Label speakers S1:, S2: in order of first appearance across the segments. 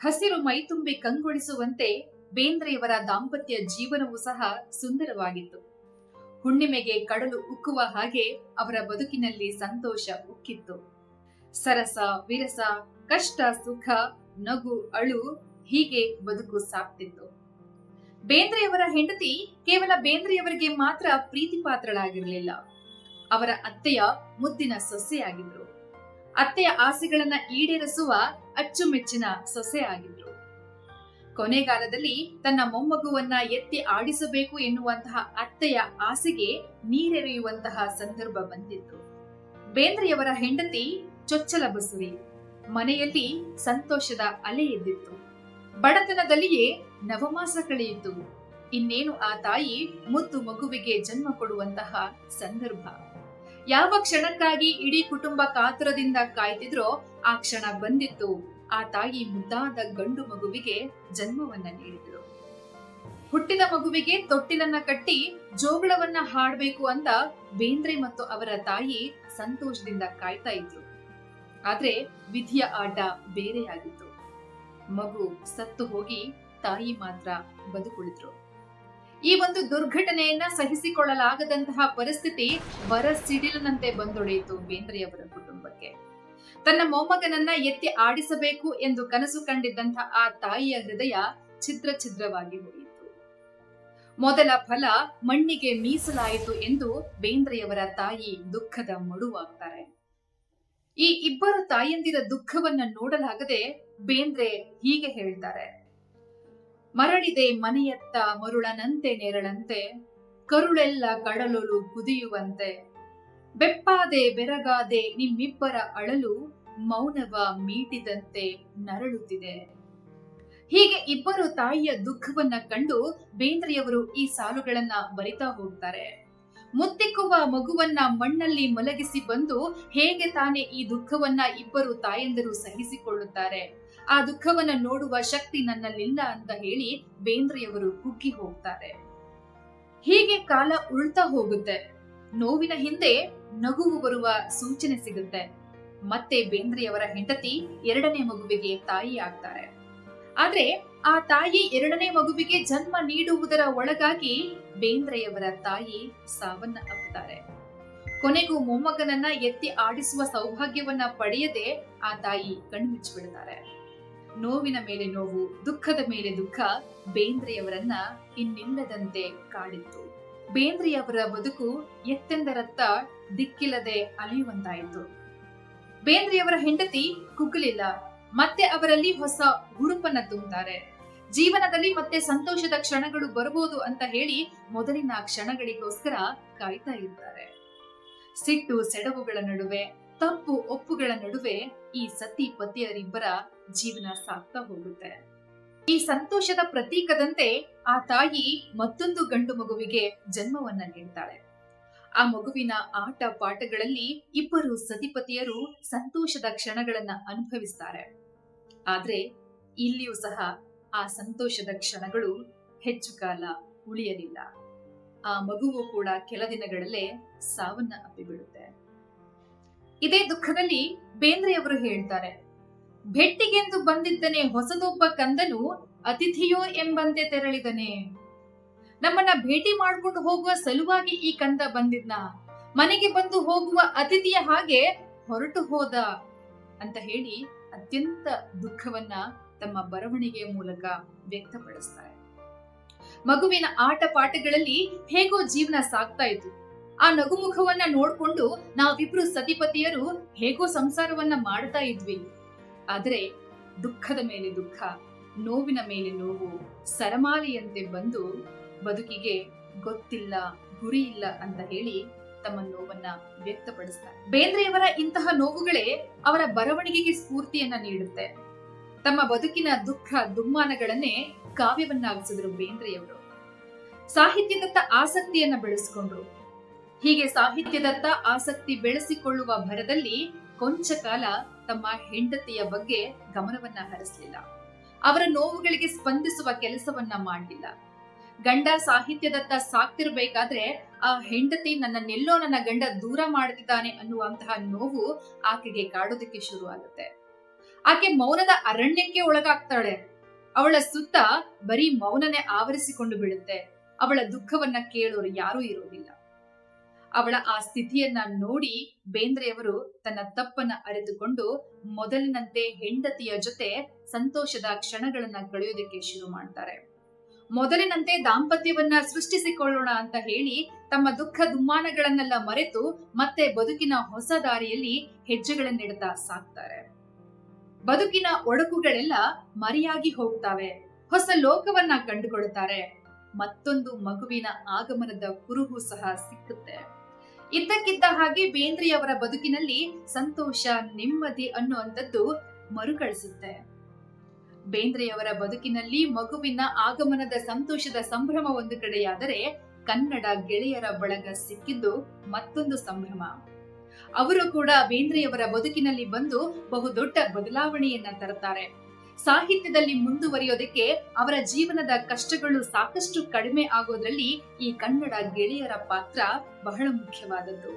S1: ಹಸಿರು ಮೈತುಂಬಿ ಕಂಗೊಳಿಸುವಂತೆ ಬೇಂದ್ರೆಯವರ ದಾಂಪತ್ಯ ಜೀವನವೂ ಸಹ ಸುಂದರವಾಗಿತ್ತು. ಹುಣ್ಣಿಮೆಗೆ ಕಡಲು ಉಕ್ಕುವ ಹಾಗೆ ಅವರ ಬದುಕಿನಲ್ಲಿ ಸಂತೋಷ ಉಕ್ಕಿತ್ತು. ಸರಸ, ವಿರಸ, ಕಷ್ಟ, ಸುಖ, ನಗು, ಅಳು ಹೀಗೆ ಬದುಕು ಸಾಕ್ತಿತ್ತು. ಬೇಂದ್ರೆಯವರ ಹೆಂಡತಿ ಕೇವಲ ಬೇಂದ್ರೆಯವರಿಗೆ ಮಾತ್ರ ಪ್ರೀತಿ ಪಾತ್ರಳಾಗಿರಲಿಲ್ಲ ಅವರ ಅತ್ತೆಯ ಮುದ್ದಿನ ಸೊಸೆಯಾಗಿದ್ರು ಅತ್ತೆಯ ಆಸೆಗಳನ್ನ ಈಡೇರಿಸುವ ಅಚ್ಚುಮೆಚ್ಚಿನ ಸೊಸೆ ಆಗಿದ್ರು. ಕೊನೆಗಾಲದಲ್ಲಿ ತನ್ನ ಮೊಮ್ಮಗುವನ್ನ ಎತ್ತಿ ಆಡಿಸಬೇಕು ಎನ್ನುವಂತಹ ಅತ್ತೆಯ ಆಸೆಗೆ ನೀರೆರೆಯುವಂತಹ ಸಂದರ್ಭ ಬಂದಿತ್ತು. ಬೇಂದ್ರೆಯವರ ಹೆಂಡತಿ ಚೊಚ್ಚಲ ಬಸುರಿ ಮನೆಯಲ್ಲಿ ಸಂತೋಷದ ಅಲೆ ಎದ್ದಿತ್ತು. ಬಡತನದಲ್ಲಿಯೇ ನವಮಾಸ ಕಳೆಯಿತು. ಇನ್ನೇನು ಆ ತಾಯಿ ಮುದ್ದು ಮಗುವಿಗೆ ಜನ್ಮ ಕೊಡುವಂತಹ ಸಂದರ್ಭ. ಯಾವ ಕ್ಷಣಕ್ಕಾಗಿ ಇಡೀ ಕುಟುಂಬ ಕಾತುರದಿಂದ ಕಾಯ್ತಿದ್ರೋ ಆ ಕ್ಷಣ ಬಂದಿತ್ತು. ಆ ತಾಯಿ ಮುದ್ದಾದ ಗಂಡು ಮಗುವಿಗೆ ಜನ್ಮವನ್ನ ನೀಡಿದಳು. ಹುಟ್ಟಿದ ಮಗುವಿಗೆ ತೊಟ್ಟಿಲನ್ನ ಕಟ್ಟಿ ಜೋಗಳವನ್ನ ಹಾಡ್ಬೇಕು ಅಂತ ಬೇಂದ್ರೆ ಮತ್ತು ಅವರ ತಾಯಿ ಸಂತೋಷದಿಂದ ಕಾಯ್ತಾ ಇದ್ರು. ಆದ್ರೆ ವಿಧಿಯ ಆಟ ಬೇರೆಯಾಗಿತ್ತು. ಮಗು ಸತ್ತು ಹೋಗಿ ತಾಯಿ ಮಾತ್ರ ಬದುಕುಳಿದ್ರು. ಈ ಒಂದು ದುರ್ಘಟನೆಯನ್ನ ಸಹಿಸಿಕೊಳ್ಳಲಾಗದಂತಹ ಪರಿಸ್ಥಿತಿ ಬರ ಸಿಡಿಲಿನಂತೆ ಬಂದೊಡೆಯಿತು ಬೇಂದ್ರೆಯವರ ಕುಟುಂಬಕ್ಕೆ. ತನ್ನ ಮೊಮ್ಮಗನನ್ನ ಎತ್ತಿ ಆಡಿಸಬೇಕು ಎಂದು ಕನಸು ಕಂಡಿದ್ದಂತಹ ಆ ತಾಯಿಯ ಹೃದಯ ಛಿದ್ರ ಛಿದ್ರವಾಗಿ ಹೋಯಿತು. ಮೊದಲ ಫಲ ಮಣ್ಣಿಗೆ ಮೀಸಲಾಯಿತು ಎಂದು ಬೇಂದ್ರೆಯವರ ತಾಯಿ ದುಃಖದ ಮಡುವಾಗ್ತಾರೆ. ಈ ಇಬ್ಬರು ತಾಯಂದಿರ ದುಃಖವನ್ನ ನೋಡಲಾಗದೆ ಬೇಂದ್ರೆ ಹೀಗೆ ಹೇಳ್ತಾರೆ. ಮರಳಿದೆ ಮನೆಯತ್ತ ಮರುಳನಂತೆ ನೆರಳಂತೆ, ಕರುಳೆಲ್ಲ ಕಡಲೊಲು ಕುದಿಯುವಂತೆ. ಬೆಪ್ಪಾದೆ ಬೆರಗಾದೆ ನಿಮ್ಮಿಬ್ಬರ ಅಳಲು ಮೌನವ ಮೀಟಿದಂತೆ ನರಳುತ್ತಿದೆ. ಹೀಗೆ ಇಬ್ಬರು ತಾಯಿಯ ದುಃಖವನ್ನ ಕಂಡು ಬೇಂದ್ರೆಯವರು ಈ ಸಾಲುಗಳನ್ನ ಬರಿತಾ ಹೋಗ್ತಾರೆ. ಮುತ್ತಿಕ್ಕುವ ಮಗುವನ್ನ ಮಣ್ಣಲ್ಲಿ ಮಲಗಿಸಿ ಬಂದು ಹೇಗೆ ತಾನೇ ಈ ದುಃಖವನ್ನ ಇಬ್ಬರು ತಾಯಂದಿರು ಸಹಿಸಿಕೊಳ್ಳುತ್ತಾರೆ? ಆ ದುಃಖವನ್ನ ನೋಡುವ ಶಕ್ತಿ ನನ್ನಲ್ಲಿಲ್ಲ ಅಂತ ಹೇಳಿ ಬೇಂದ್ರೆಯವರು ಕುಗ್ಗಿ ಹೋಗ್ತಾರೆ. ಹೀಗೆ ಕಾಲ ಉಳ್ತಾ ಹೋಗುತ್ತೆ. ನೋವಿನ ಹಿಂದೆ ನಗುವು ಬರುವ ಸೂಚನೆ ಸಿಗುತ್ತೆ. ಮತ್ತೆ ಬೇಂದ್ರೆಯವರ ಹೆಂಡತಿ ಎರಡನೇ ಮಗುವಿಗೆ ತಾಯಿ ಆಗ್ತಾರೆ. ಆದ್ರೆ ಆ ತಾಯಿ ಎರಡನೇ ಮಗುವಿಗೆ ಜನ್ಮ ನೀಡುವುದರ ಒಳಗಾಗಿ ಬೇಂದ್ರೆಯವರ ತಾಯಿ ಸಾವನ್ನ ಅಪ್ತಾರೆ. ಕೊನೆಗೂ ಮೊಮ್ಮಗನನ್ನ ಎತ್ತಿ ಆಡಿಸುವ ಸೌಭಾಗ್ಯವನ್ನ ಪಡೆಯದೆ ಆ ತಾಯಿ ಕಣ್ಮುಚ್ಚಿಬಿಡ್ತಾರೆ. ನೋವಿನ ಮೇಲೆ ನೋವು, ದುಃಖದ ಮೇಲೆ ದುಃಖ ಬೇಂದ್ರೆಯವರನ್ನ ಇನ್ನಿಲ್ಲದಂತೆ ಕಾಡಿತ್ತು. ಬೇಂದ್ರೆಯವರ ಬದುಕು ಎತ್ತೆಂದರತ್ತ ದಿಕ್ಕಿಲ್ಲದೆ ಅಲಿಯುವಂತಾಯಿತು. ಬೇಂದ್ರೆಯವರ ಹೆಂಡತಿ ಕುಗ್ಗಲಿಲ್ಲ ಮತ್ತೆ ಅವರಲ್ಲಿ ಹೊಸ ಹುರುಪನ್ನ ತುಂಬುತ್ತಾರೆ. ಜೀವನದಲ್ಲಿ ಮತ್ತೆ ಸಂತೋಷದ ಕ್ಷಣಗಳು ಬರಬಹುದು ಅಂತ ಹೇಳಿ ಮೊದಲಿನ ಕ್ಷಣಗಳಿಗೋಸ್ಕರ ಕಾಯ್ತಾ ಇರ್ತಾರೆ. ಸಿಟ್ಟು, ಸೆಡವುಗಳ ನಡುವೆ ತಪ್ಪು ಒಪ್ಪುಗಳ ನಡುವೆ ಈ ಸತಿ ಪತಿಯರಿಬ್ಬರ ಜೀವನ ಸಾಗ್ತಾ ಹೋಗುತ್ತೆ. ಈ ಸಂತೋಷದ ಪ್ರತೀಕದಂತೆ ಆ ತಾಯಿ ಮತ್ತೊಂದು ಗಂಡು ಮಗುವಿಗೆ ಜನ್ಮವನ್ನ ನೀಡ್ತಾಳೆ. ಆ ಮಗುವಿನ ಆಟ ಪಾಠಗಳಲ್ಲಿ ಇಬ್ಬರು ಸತಿಪತಿಯರು ಸಂತೋಷದ ಕ್ಷಣಗಳನ್ನ ಅನುಭವಿಸ್ತಾರೆ. ಆದ್ರೆ ಇಲ್ಲಿಯೂ ಸಹ ಆ ಸಂತೋಷದ ಕ್ಷಣಗಳು ಹೆಚ್ಚು ಕಾಲ ಉಳಿಯಲಿಲ್ಲ. ಆ ಮಗುವು ಕೂಡ ಕೆಲ ದಿನಗಳಲ್ಲೇ ಸಾವನ್ನ ಅಪ್ಪಿಬಿಡುತ್ತೆ ಇದೇ ದುಃಖದಲ್ಲಿ ಬೇಂದ್ರೆಯವರು ಹೇಳ್ತಾರೆ ಭೆಟ್ಟಿಗೆಂದು ಬಂದಿದ್ದನೆ ಹೊಸದೊಬ್ಬ ಕಂದನು ಅತಿಥಿಯೋ ಎಂಬಂತೆ ತೆರಳಿದನೆ. ನಮ್ಮನ್ನ ಭೇಟಿ ಮಾಡ್ಕೊಂಡು ಹೋಗುವ ಸಲುವಾಗಿ ಈ ಕಂದ ಬಂದಿದ್ನ. ಮನೆಗೆ ಬಂದು ಹೋಗುವ ಅತಿಥಿಯ ಹಾಗೆ ಹೊರಟು ಹೋದ ಅಂತ ಹೇಳಿ ಅತ್ಯಂತ ದುಃಖವನ್ನ ತಮ್ಮ ಬರವಣಿಗೆಯ ಮೂಲಕ ವ್ಯಕ್ತಪಡಿಸ್ತಾರೆ. ಮಗುವಿನ ಆಟ ಪಾಠಗಳಲ್ಲಿ ಹೇಗೋ ಜೀವನ ಸಾಗ್ತಾ ಇತ್ತು. ಆ ನಗುಮುಖವನ್ನ ನೋಡ್ಕೊಂಡು ನಾವಿಬ್ರು ಸತಿಪತಿಯರು ಹೇಗೋ ಸಂಸಾರವನ್ನ ಮಾಡ್ತಾ ಇದ್ವಿ. ಆದ್ರೆ ದುಃಖದ ಮೇಲೆ ದುಃಖ, ನೋವಿನ ಮೇಲೆ ನೋವು, ಸರಮಾಲೆಯಂತೆ ಬಂದು ಬದುಕಿಗೆ ಗೊತ್ತಿಲ್ಲ ಗುರಿ ಇಲ್ಲ ಅಂತ ಹೇಳಿ ತಮ್ಮ ನೋವನ್ನ ವ್ಯಕ್ತಪಡಿಸ್ತಾರೆ. ಬೇಂದ್ರೆಯವರ ಇಂತಹ ನೋವುಗಳೇ ಅವರ ಬರವಣಿಗೆಗೆ ಸ್ಫೂರ್ತಿಯನ್ನ ನೀಡುತ್ತೆ. ತಮ್ಮ ಬದುಕಿನ ದುಃಖ, ದುಮ್ಮಾನಗಳನ್ನೇ ಕಾವ್ಯವನ್ನಾಗಿಸಿದ್ರು ಬೇಂದ್ರೆಯವರು. ಸಾಹಿತ್ಯದತ್ತ ಆಸಕ್ತಿಯನ್ನ ಬೆಳೆಸಿಕೊಂಡ್ರು. ಹೀಗೆ ಸಾಹಿತ್ಯದತ್ತ ಆಸಕ್ತಿ ಬೆಳೆಸಿಕೊಳ್ಳುವ ಭರದಲ್ಲಿ ಕೊಂಚ ಕಾಲ ತಮ್ಮ ಹೆಂಡತಿಯ ಬಗ್ಗೆ ಗಮನವನ್ನ ಹರಿಸಲಿಲ್ಲ. ಅವರ ನೋವುಗಳಿಗೆ ಸ್ಪಂದಿಸುವ ಕೆಲಸವನ್ನ ಮಾಡಲಿಲ್ಲ. ಗಂಡ ಸಾಹಿತ್ಯದತ್ತ ಸಾಕ್ತಿರ್ಬೇಕಾದ್ರೆ ಆ ಹೆಂಡತಿ ನನ್ನ ನೆಲ್ಲೋ ನನ್ನ ಗಂಡ ದೂರ ಮಾಡ್ತಿದ್ದಾನೆ ಅನ್ನುವಂತಹ ನೋವು ಆಕೆಗೆ ಕಾಡೋದಕ್ಕೆ ಶುರು ಆಗುತ್ತೆ. ಆಕೆ ಮೌನದ ಅರಣ್ಯಕ್ಕೆ ಒಳಗಾಗ್ತಾಳೆ. ಅವಳ ಸುತ್ತ ಬರೀ ಮೌನನೆ ಆವರಿಸಿಕೊಂಡು ಬಿಡುತ್ತೆ ಅವಳ ದುಃಖವನ್ನ ಕೇಳೋರು ಯಾರೂ ಇರೋದಿಲ್ಲ. ಅವಳ ಆ ಸ್ಥಿತಿಯನ್ನ ನೋಡಿ ಬೇಂದ್ರೆಯವರು ತನ್ನ ತಪ್ಪನ್ನ ಅರಿತುಕೊಂಡು ಮೊದಲಿನಂತೆ ಹೆಂಡತಿಯ ಜೊತೆ ಸಂತೋಷದ ಕ್ಷಣಗಳನ್ನ ಕಳೆಯೋದಕ್ಕೆ ಶುರು ಮಾಡ್ತಾರೆ. ಮೊದಲಿನಂತೆ ದಾಂಪತ್ಯವನ್ನ ಸೃಷ್ಟಿಸಿಕೊಳ್ಳೋಣ ಅಂತ ಹೇಳಿ ತಮ್ಮ ದುಃಖ ದುಮ್ಮಾನಗಳನ್ನೆಲ್ಲ ಮರೆತು ಮತ್ತೆ ಬದುಕಿನ ಹೊಸ ದಾರಿಯಲ್ಲಿ ಹೆಜ್ಜೆಗಳನ್ನಿಡ್ತಾ ಸಾಕ್ತಾರೆ. ಬದುಕಿನ ಒಡಕುಗಳೆಲ್ಲ ಮರಿಯಾಗಿ ಹೋಗ್ತಾವೆ. ಹೊಸ ಲೋಕವನ್ನ ಕಂಡುಕೊಳ್ತಾರೆ. ಮತ್ತೊಂದು ಮಗುವಿನ ಆಗಮನದ ಕುರುಹು ಸಹ ಸಿಕ್ಕುತ್ತೆ. ಇದ್ದಕ್ಕಿದ್ದ ಹಾಗೆ ಬೇಂದ್ರೆಯವರ ಬದುಕಿನಲ್ಲಿ ಸಂತೋಷ, ನೆಮ್ಮದಿ ಅನ್ನುವಂಥದ್ದು ಮರುಕಳಿಸುತ್ತೆ. ಬೇಂದ್ರೆಯವರ ಬದುಕಿನಲ್ಲಿ ಮಗುವಿನ ಆಗಮನದ ಸಂತೋಷದ ಸಂಭ್ರಮ ಒಂದು ಕಡೆಯಾದರೆ ಕನ್ನಡ ಗೆಳೆಯರ ಬಳಗ ಸಿಕ್ಕಿದ್ದು ಮತ್ತೊಂದು ಸಂಭ್ರಮ. ಅವರು ಕೂಡ ಬೇಂದ್ರೆಯವರ ಬದುಕಿನಲ್ಲಿ ಬಂದು ಬಹುದೊಡ್ಡ ಬದಲಾವಣೆಯನ್ನ ತರುತ್ತಾರೆ ಸಾಹಿತ್ಯದಲ್ಲಿ ಮುಂದುವರಿಯೋದಕ್ಕೆ ಅವರ ಜೀವನದ ಕಷ್ಟಗಳು ಸಾಕಷ್ಟು ಕಡಿಮೆ ಆಗೋದ್ರಲ್ಲಿ ಈ ಕನ್ನಡ ಗೆಳೆಯರ ಪಾತ್ರ ಬಹಳ ಮುಖ್ಯವಾದದ್ದು.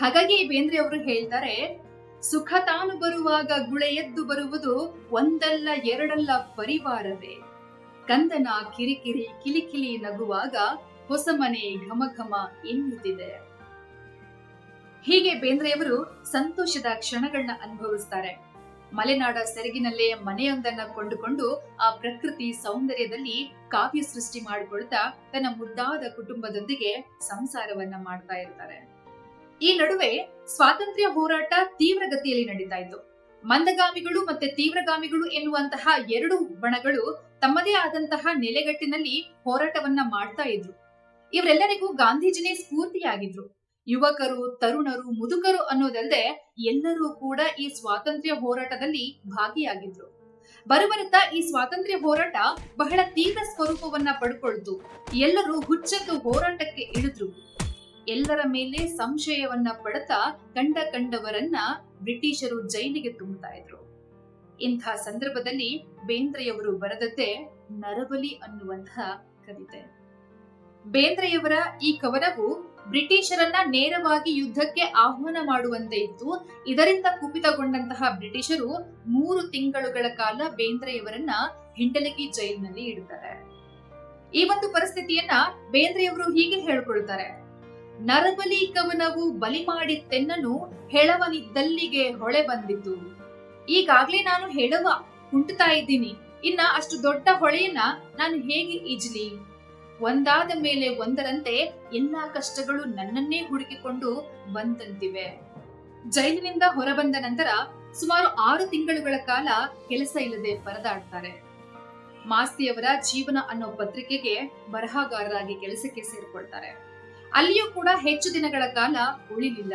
S1: ಹಾಗಾಗಿ ಬೇಂದ್ರೆ ಅವರು ಹೇಳ್ತಾರೆ, ಸುಖ ತಾನು ಬರುವಾಗ ಗುಳೆ ಎದ್ದು ಬರುವುದು ಒಂದಲ್ಲ ಎರಡಲ್ಲ ಪರಿವಾರವೇ. ಕಂದನ ಕಿರಿಕಿರಿ ಕಿಲಿಕಿಲಿ ನಗುವಾಗ ಹೊಸ ಮನೆ ಘಮ ಘಮ ಎನ್ನುತ್ತಿದೆ. ಹೀಗೆ ಬೇಂದ್ರೆಯವರು ಸಂತೋಷದ ಕ್ಷಣಗಳನ್ನ ಅನುಭವಿಸ್ತಾರೆ. ಮಲೆನಾಡ ಸೆರಗಿನಲ್ಲೇ ಮನೆಯೊಂದನ್ನ ಕೊಂಡುಕೊಂಡು ಆ ಪ್ರಕೃತಿ ಸೌಂದರ್ಯದಲ್ಲಿ ಕಾವ್ಯ ಸೃಷ್ಟಿ ಮಾಡಿಕೊಳ್ತಾ ತನ್ನ ಮುದ್ದಾದ ಕುಟುಂಬದೊಂದಿಗೆ ಸಂಸಾರವನ್ನ ಮಾಡ್ತಾ ಇರ್ತಾರೆ. ಈ ನಡುವೆ ಸ್ವಾತಂತ್ರ್ಯ ಹೋರಾಟ ತೀವ್ರಗತಿಯಲ್ಲಿ ನಡೀತಾ ಇತ್ತು. ಮಂದಗಾಮಿಗಳು ಮತ್ತೆ ತೀವ್ರಗಾಮಿಗಳು ಎನ್ನುವಂತಹ ಎರಡು ಬಣಗಳು ತಮ್ಮದೇ ಆದಂತಹ ನೆಲೆಗಟ್ಟಿನಲ್ಲಿ ಹೋರಾಟವನ್ನ ಮಾಡ್ತಾ ಇದ್ರು. ಇವರೆಲ್ಲರಿಗೂ ಗಾಂಧೀಜಿನೇ ಸ್ಫೂರ್ತಿಯಾಗಿದ್ರು. ಯುವಕರು, ತರುಣರು, ಮುದುಕರು ಅನ್ನೋದಲ್ಲದೆ ಎಲ್ಲರೂ ಕೂಡ ಈ ಸ್ವಾತಂತ್ರ್ಯ ಹೋರಾಟದಲ್ಲಿ ಭಾಗಿಯಾಗಿದ್ರು. ಬರುಬರುತ್ತಾ ಈ ಸ್ವಾತಂತ್ರ್ಯ ಹೋರಾಟ ಬಹಳ ತೀವ್ರ ಸ್ವರೂಪವನ್ನ ಪಡ್ಕೊಳ್ತು. ಎಲ್ಲರೂ ಹುಚ್ಚೆದ್ದು ಹೋರಾಟಕ್ಕೆ ಇಳಿದ್ರು. ಎಲ್ಲರ ಮೇಲೆ ಸಂಶಯವನ್ನ ಪಡುತ್ತಾ ಕಂಡ ಕಂಡವರನ್ನ ಬ್ರಿಟಿಷರು ಜೈಲಿಗೆ ತುಂಬುತ್ತಾ ಇದ್ರು. ಇಂಥ ಸಂದರ್ಭದಲ್ಲಿ ಬೇಂದ್ರೆಯವರು ಬರೆದದ್ದೇ ನರಬಲಿ ಅನ್ನುವಂತಹ ಕವಿತೆ. ಬೇಂದ್ರೆಯವರ ಈ ಕವನವು ಬ್ರಿಟಿಷರನ್ನ ನೇರವಾಗಿ ಯುದ್ಧಕ್ಕೆ ಆಹ್ವಾನ ಮಾಡುವಂತೆ ಇತ್ತು. ಇದರಿಂದ ಕುಪಿತಗೊಂಡಂತಹ ಬ್ರಿಟಿಷರು ಮೂರು ತಿಂಗಳುಗಳ ಕಾಲ ಬೇಂದ್ರೆಯವರನ್ನ ಹಿಂಡಲಗಿ ಜೈಲಿನಲ್ಲಿ ಇಡುತ್ತಾರೆ. ಈ ಒಂದು ಪರಿಸ್ಥಿತಿಯನ್ನ ಬೇಂದ್ರೆಯವರು ಹೀಗೆ ಹೇಳ್ಕೊಳ್ತಾರೆ. ನರಬಲಿ ಕವನವು ಬಲಿ ಮಾಡಿತ್ತೆನ್ನನು ಹೆಳವನಿದ್ದಲ್ಲಿಗೆ ಹೊಳೆ ಬಂದಿತು ಈಗಾಗ್ಲೇ ನಾನು ಹೆಳವ ಕುಂಟುತ್ತಾ ಇದ್ದೀನಿ. ಇನ್ನ ಅಷ್ಟು ದೊಡ್ಡ ಹೊಳೆಯನ್ನ ನಾನು ಹೇಗೆ ಈಜಲಿ? ಒಂದಾದ ಮೇಲೆ ಒಂದರಂತೆ ಎಲ್ಲಾ ಕಷ್ಟಗಳು ನನ್ನನ್ನೇ ಹುಡುಕಿಕೊಂಡು ಬಂದಂತಿವೆ. ಜೈಲಿನಿಂದ ಹೊರಬಂದ ನಂತರ ಸುಮಾರು ಆರು ತಿಂಗಳುಗಳ ಕಾಲ ಕೆಲಸ ಇಲ್ಲದೆ ಪರದಾಡ್ತಾರೆ. ಮಾಸ್ತಿಯವರ ಜೀವನ ಅನ್ನೋ ಪತ್ರಿಕೆಗೆ ಬರಹಗಾರರಾಗಿ ಕೆಲಸಕ್ಕೆ ಸೇರಿಕೊಳ್ತಾರೆ. ಅಲ್ಲಿಯೂ ಕೂಡ ಹೆಚ್ಚು ದಿನಗಳ ಕಾಲ ಉಳಿಲಿಲ್ಲ.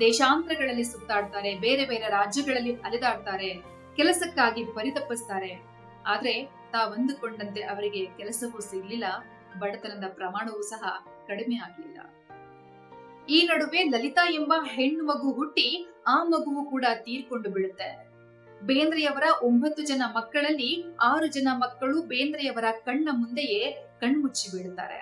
S1: ದೇಶಾಂತರಗಳಲ್ಲಿ ಸುತ್ತಾಡ್ತಾರೆ, ಬೇರೆ ಬೇರೆ ರಾಜ್ಯಗಳಲ್ಲಿ ಅಲೆದಾಡ್ತಾರೆ, ಕೆಲಸಕ್ಕಾಗಿ ಪರಿತಪ್ಪಿಸ್ತಾರೆ ಆದ್ರೆ ತಾವಂದುಕೊಂಡಂತೆ ಅವರಿಗೆ ಕೆಲಸವೂ ಸಿಗ್ಲಿಲ್ಲ. ಬಡತನದ ಪ್ರಮಾಣವೂ ಸಹ ಕಡಿಮೆ ಆಗಲಿಲ್ಲ. ಈ ನಡುವೆ ಲಲಿತಾ ಎಂಬ ಹೆಣ್ಣು ಮಗು ಹುಟ್ಟಿ ಆ ಮಗುವು ಕೂಡ ತೀರ್ಕೊಂಡು ಬಿಡುತ್ತೆ ಬೇಂದ್ರೆಯವರ ಒಂಬತ್ತು ಜನ ಮಕ್ಕಳಲ್ಲಿ ಆರು ಜನ ಮಕ್ಕಳು ಬೇಂದ್ರೆಯವರ ಕಣ್ಣ ಮುಂದೆಯೇ ಕಣ್ಮುಚ್ಚಿ ಬೀಳುತ್ತಾರೆ.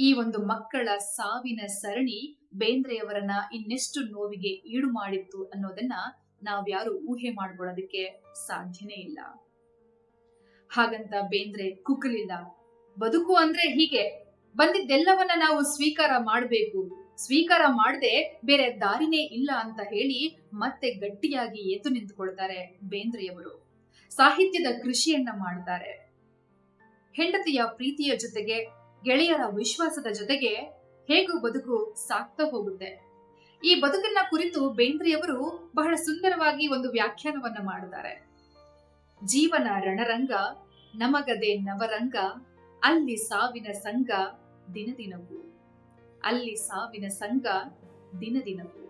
S1: ಈ ಒಂದು ಮಕ್ಕಳ ಸಾವಿನ ಸರಣಿ ಬೇಂದ್ರೆಯವರನ್ನ ಇನ್ನೆಷ್ಟು ನೋವಿಗೆ ಈಡು ಮಾಡಿತ್ತು ಅನ್ನೋದನ್ನ ನಾವ್ಯಾರು ಊಹೆ ಮಾಡ್ಕೊಳ್ಳೋದಕ್ಕೆ ಸಾಧ್ಯನೇ ಇಲ್ಲ. ಹಾಗಂತ ಬೇಂದ್ರೆ ಕುಗ್ಗಲಿಲ್ಲ ಬದುಕು ಅಂದ್ರೆ ಹೀಗೆ. ಬಂದಿದ್ದೆಲ್ಲವನ್ನ ನಾವು ಸ್ವೀಕಾರ ಮಾಡಬೇಕು. ಸ್ವೀಕಾರ ಮಾಡದೆ ಬೇರೆ ದಾರಿನೇ ಇಲ್ಲ ಅಂತ ಹೇಳಿ ಮತ್ತೆ ಗಟ್ಟಿಯಾಗಿ ಎದ್ದು ನಿಂತುಕೊಳ್ತಾರೆ ಬೇಂದ್ರೆಯವರು. ಸಾಹಿತ್ಯದ ಕೃಷಿಯನ್ನ ಮಾಡ್ತಾರೆ. ಹೆಂಡತಿಯ ಪ್ರೀತಿಯ ಜೊತೆಗೆ, ಗೆಳೆಯರ ವಿಶ್ವಾಸದ ಜೊತೆಗೆ ಹೇಗೂ ಬದುಕು ಸಾಕ್ತಾ ಹೋಗುತ್ತೆ. ಈ ಬದುಕನ್ನ ಕುರಿತು ಬೇಂದ್ರೆಯವರು ಬಹಳ ಸುಂದರವಾಗಿ ಒಂದು ವ್ಯಾಖ್ಯಾನವನ್ನ ಮಾಡುತ್ತಾರೆ ಜೀವನ ರಣರಂಗ, ನಮಗದೆ ನವರಂಗ ಅಲ್ಲಿ ಸಾವಿನ ಸಂಘ ದಿನದಿನವೂ. ಅಲ್ಲಿ ಸಾವಿನ ಸಂಘ ದಿನದಿನವೂ.